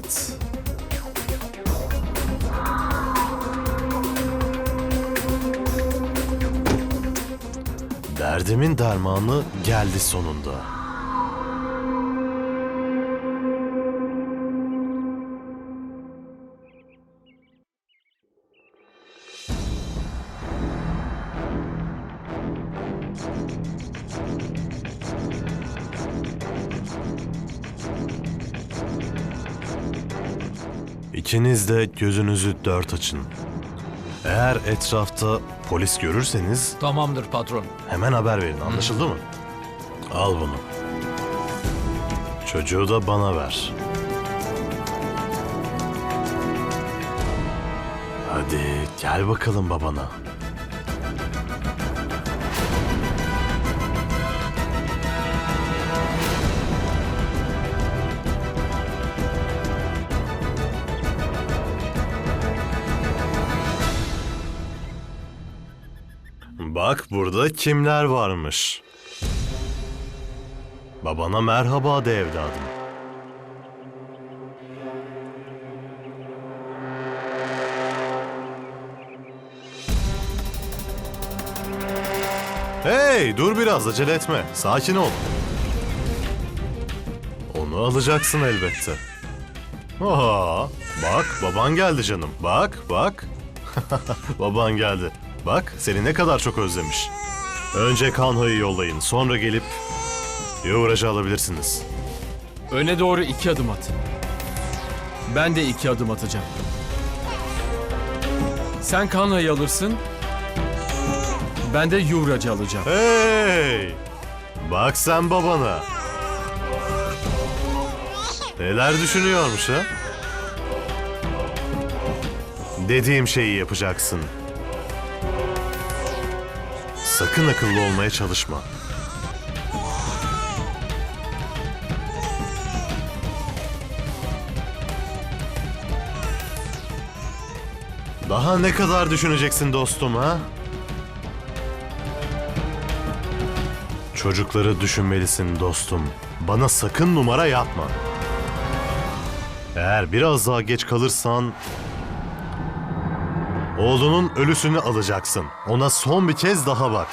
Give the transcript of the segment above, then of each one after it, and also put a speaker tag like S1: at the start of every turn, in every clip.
S1: Evet. Derdimin dermanı geldi sonunda. İkiniz de gözünüzü dört açın. Eğer etrafta polis görürseniz
S2: Tamamdır patron.
S1: Hemen haber verin anlaşıldı mı? Al bunu. Çocuğu da bana ver. Hadi gel bakalım babana. Bak burada kimler varmış. Babana merhaba de evladım. Hey dur biraz acele etme. Sakin ol. Onu alacaksın elbette. Oha, bak baban geldi canım. Bak bak. baban geldi. Bak seni ne kadar çok özlemiş. Önce Kanha'yı yollayın. Sonra gelip Yuvracı alabilirsiniz.
S2: Öne doğru iki adım at. Ben de iki adım atacağım. Sen Kanha'yı alırsın. Ben de Yuvracı alacağım.
S1: Hey! Bak sen babana. Neler düşünüyormuş ha? Dediğim şeyi yapacaksın. Sakın akıllı olmaya çalışma. Daha ne kadar düşüneceksin dostum ha? Çocukları düşünmelisin dostum. Bana sakın numara yapma. Eğer biraz daha geç kalırsan... Oğlunun ölüsünü alacaksın. Ona son bir kez daha bak.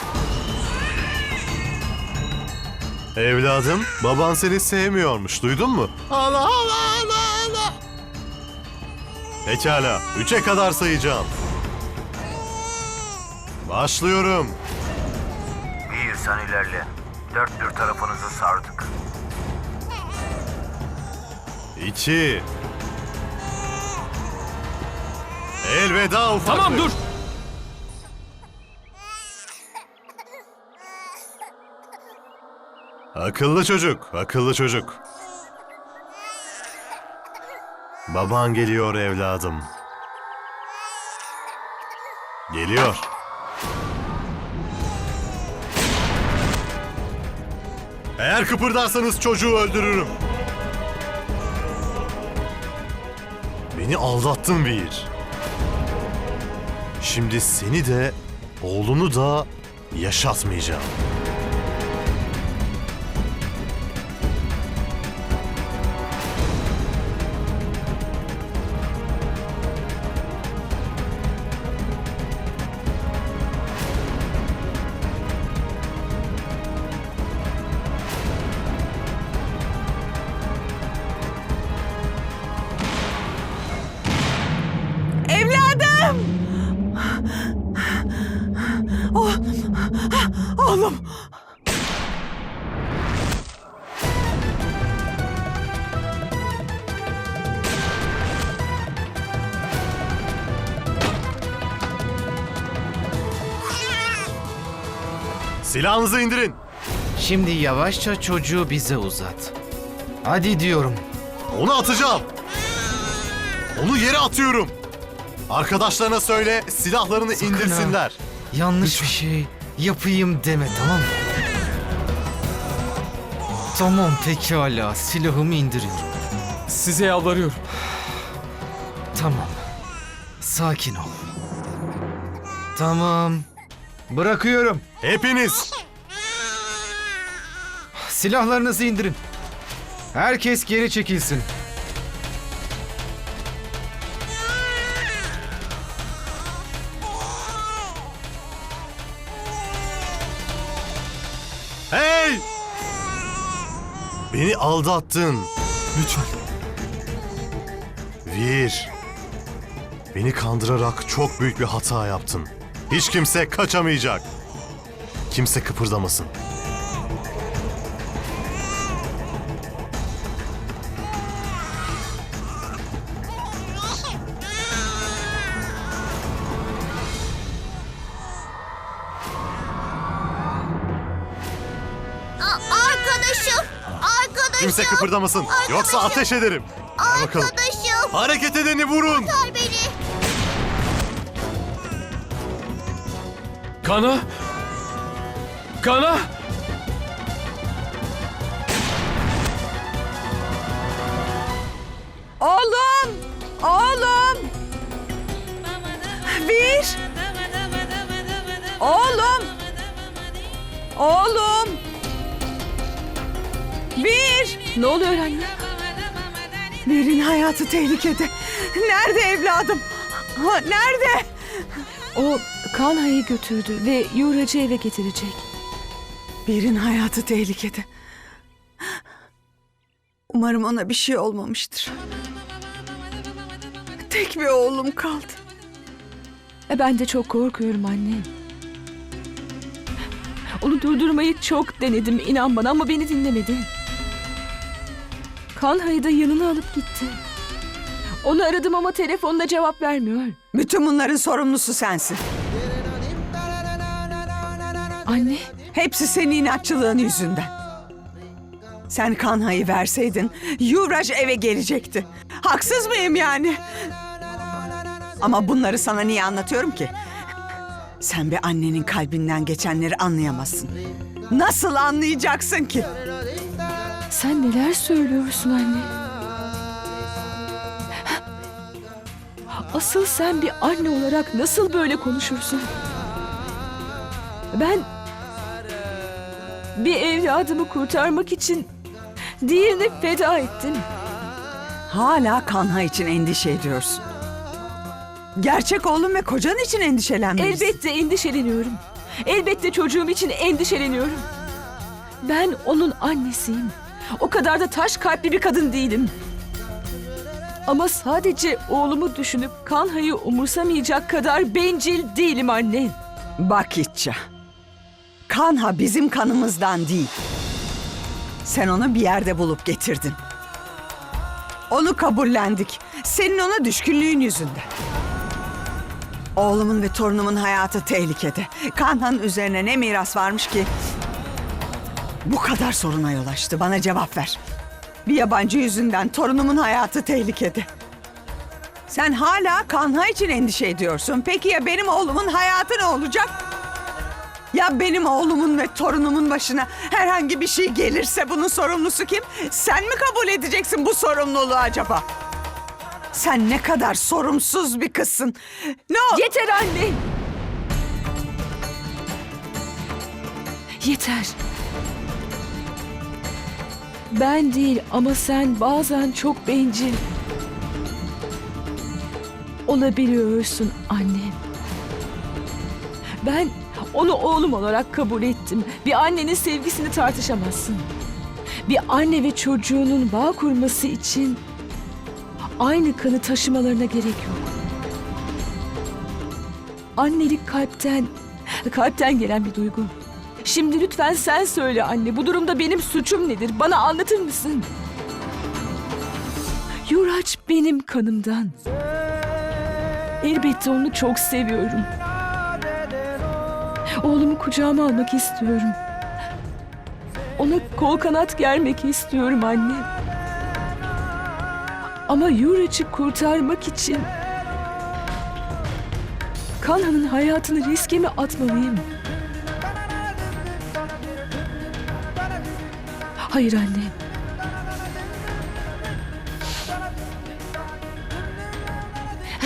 S1: Evladım, baban seni sevmiyormuş. Duydun mu? Allah Allah Allah Allah. Pekala, üçe kadar sayacağım. Başlıyorum.
S3: Bir sen ilerle. Dört bir tarafınızı sardık.
S1: İki. Elveda ufaklık.
S2: Tamam dur.
S1: Akıllı çocuk, akıllı çocuk. Baban geliyor evladım. Geliyor. Eğer kıpırdarsanız çocuğu öldürürüm. Beni aldattın Vir. Şimdi seni de oğlunu da yaşatmayacağım. Silahınızı indirin.
S4: Şimdi yavaşça çocuğu bize uzat. Hadi diyorum.
S1: Onu atacağım. Onu yere atıyorum. Arkadaşlarına söyle silahlarını
S4: Sakın ha.
S1: indirsinler.
S4: Yanlış bir şey yapayım deme tamam mı? Tamam pekala silahımı indiriyorum.
S2: Size yalvarıyorum.
S4: Tamam. Sakin ol. Tamam. Bırakıyorum.
S1: Hepiniz.
S4: Silahlarınızı indirin. Herkes geri çekilsin. Hey!
S1: Beni aldattın.
S2: Lütfen.
S1: Vir. Beni kandırarak çok büyük bir hata yaptın. Hiç kimse kaçamayacak. Kimse kıpırdamasın.
S5: Arkadaşım! Arkadaşım!
S1: Kimse kıpırdamasın. Yoksa ateş ederim. Ver bakalım.
S5: Arkadaşım!
S1: Hareket edeni vurun.
S5: Kurtar
S2: Kana! Kana!
S6: Oğlum! Oğlum! Bir! Oğlum! Oğlum! Bir! Ne oluyor anne? Bir'in hayatı tehlikede. Nerede evladım? Nerede?
S7: O Kanha'yı götürdü ve Yuracı eve getirecek.
S6: Bir'in hayatı tehlikede. Umarım ona bir şey olmamıştır. Tek bir oğlum kaldı.
S7: E ben de çok korkuyorum anne. Onu durdurmayı çok denedim inan bana ama beni dinlemedi. Kanha'yı da yanına alıp gitti. Onu aradım ama telefonda cevap vermiyor.
S6: Bütün bunların sorumlusu sensin.
S7: Anne,
S6: Hepsi senin inatçılığın yüzünden. Sen Kanha'yı verseydin Yuvraj eve gelecekti. Haksız mıyım yani? Ama bunları sana niye anlatıyorum ki? Sen bir annenin kalbinden geçenleri anlayamazsın. Nasıl anlayacaksın ki?
S7: sen neler söylüyorsun anne? Asıl sen bir anne olarak nasıl böyle konuşursun? Ben bir evladımı kurtarmak için diğerini feda ettim.
S6: Hala Kanha için endişe ediyorsun. Gerçek oğlum ve kocan için endişelenmelisin.
S7: Elbette endişeleniyorum. Elbette çocuğum için endişeleniyorum. Ben onun annesiyim. O kadar da taş kalpli bir kadın değilim. Ama sadece oğlumu düşünüp Kanha'yı umursamayacak kadar bencil değilim anne.
S6: Bak İtça. Kanha bizim kanımızdan değil. Sen onu bir yerde bulup getirdin. Onu kabullendik. Senin ona düşkünlüğün yüzünden. Oğlumun ve torunumun hayatı tehlikede. Kanha'nın üzerine ne miras varmış ki? Bu kadar soruna yol açtı. Bana cevap ver. Bir yabancı yüzünden torunumun hayatı tehlikede. Sen hala Kanha için endişe ediyorsun. Peki ya benim oğlumun hayatı ne olacak? Ya benim oğlumun ve torunumun başına herhangi bir şey gelirse bunun sorumlusu kim? Sen mi kabul edeceksin bu sorumluluğu acaba? Sen ne kadar sorumsuz bir kızsın. Ne o?
S7: Yeter anne! Yeter. Ben değil ama sen bazen çok bencil olabiliyorsun anne. Ben onu oğlum olarak kabul ettim. Bir annenin sevgisini tartışamazsın. Bir anne ve çocuğunun bağ kurması için aynı kanı taşımalarına gerek yok. Annelik kalpten, kalpten gelen bir duygu. Şimdi lütfen sen söyle anne, bu durumda benim suçum nedir? Bana anlatır mısın? Yuraç benim kanımdan. Elbette onu çok seviyorum. Oğlumu kucağıma almak istiyorum. Ona kol kanat germek istiyorum anne. Ama Yuraç'ı kurtarmak için Kanha'nın hayatını riske mi atmalıyım? Hayır anne.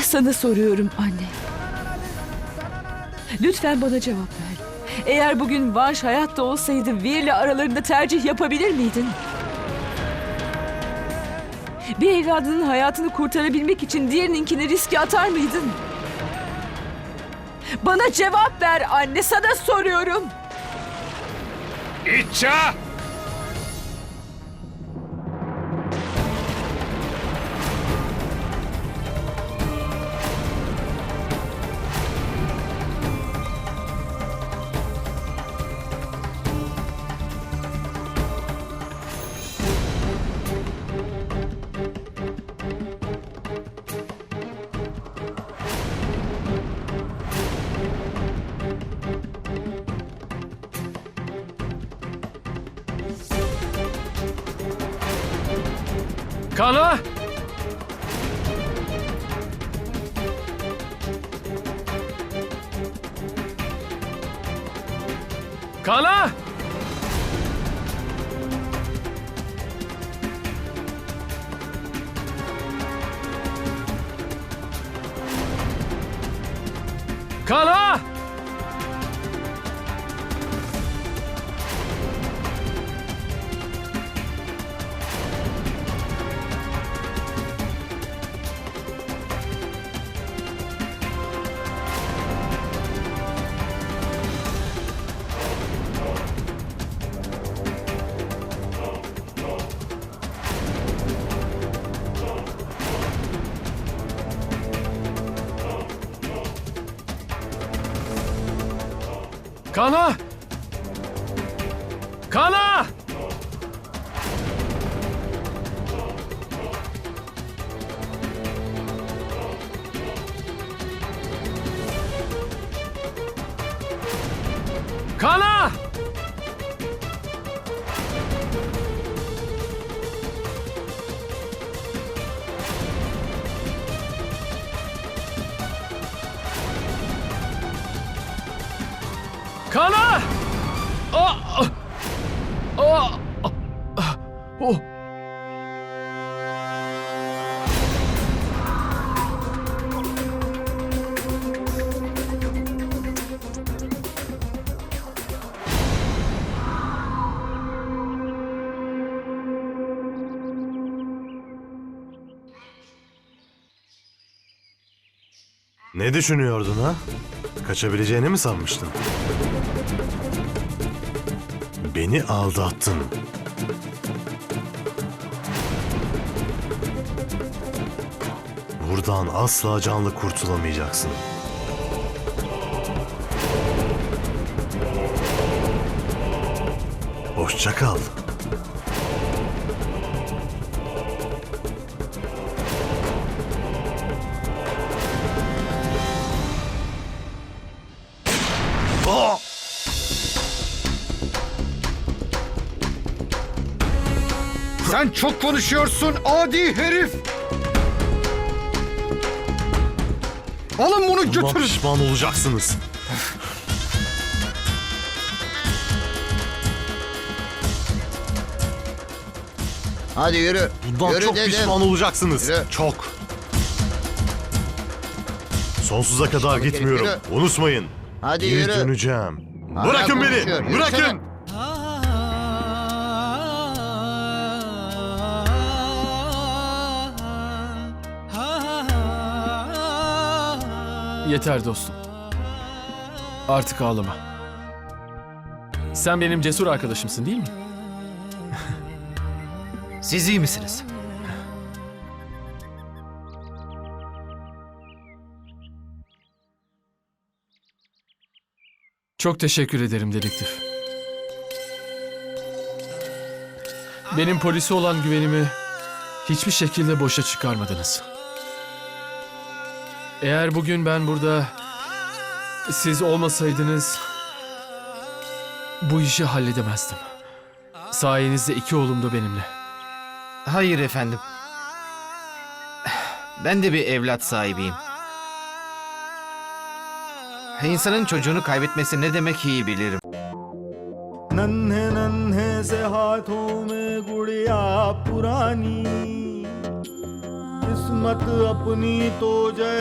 S7: Sana soruyorum anne. Lütfen bana cevap ver. Eğer bugün Vanş hayatta olsaydı Vir'le aralarında tercih yapabilir miydin? Bir evladının hayatını kurtarabilmek için diğerininkini riske atar mıydın? Bana cevap ver anne, sana soruyorum.
S4: İtça!
S2: Kana! Kana! Kana! Kana! Kana! Kana!
S1: Ne düşünüyordun ha? Kaçabileceğini mi sanmıştın? Beni aldattın. Buradan asla canlı kurtulamayacaksın. Hoşça kal.
S4: Sen çok konuşuyorsun adi herif. Alın bunu
S1: Buna
S4: götürün.
S1: pişman olacaksınız.
S8: Hadi yürü.
S1: Bundan
S8: yürü
S1: çok
S8: dedim.
S1: pişman olacaksınız.
S8: Yürü.
S1: Çok. Sonsuza kadar
S8: Çabuk
S1: gitmiyorum.
S8: yürü.
S1: Unutmayın.
S8: Hadi
S1: Geri
S8: yürü.
S1: döneceğim.
S8: Hala
S1: Bırakın beni.
S8: konuşuyor. Yürüsene.
S1: Bırakın.
S2: Yeter dostum. Artık ağlama. Sen benim cesur arkadaşımsın değil mi?
S4: Siz iyi misiniz?
S2: Çok teşekkür ederim dedektif. Benim polise olan güvenimi hiçbir şekilde boşa çıkarmadınız. Eğer bugün ben burada siz olmasaydınız bu işi halledemezdim. Sayenizde iki oğlum da benimle.
S4: Hayır efendim. Ben de bir evlat sahibiyim. İnsanın çocuğunu kaybetmesi ne demek iyi bilirim.
S9: नन्हे नन्हे से हाथों में गुड़िया पुरानी किस्मत अपनी तो जैसे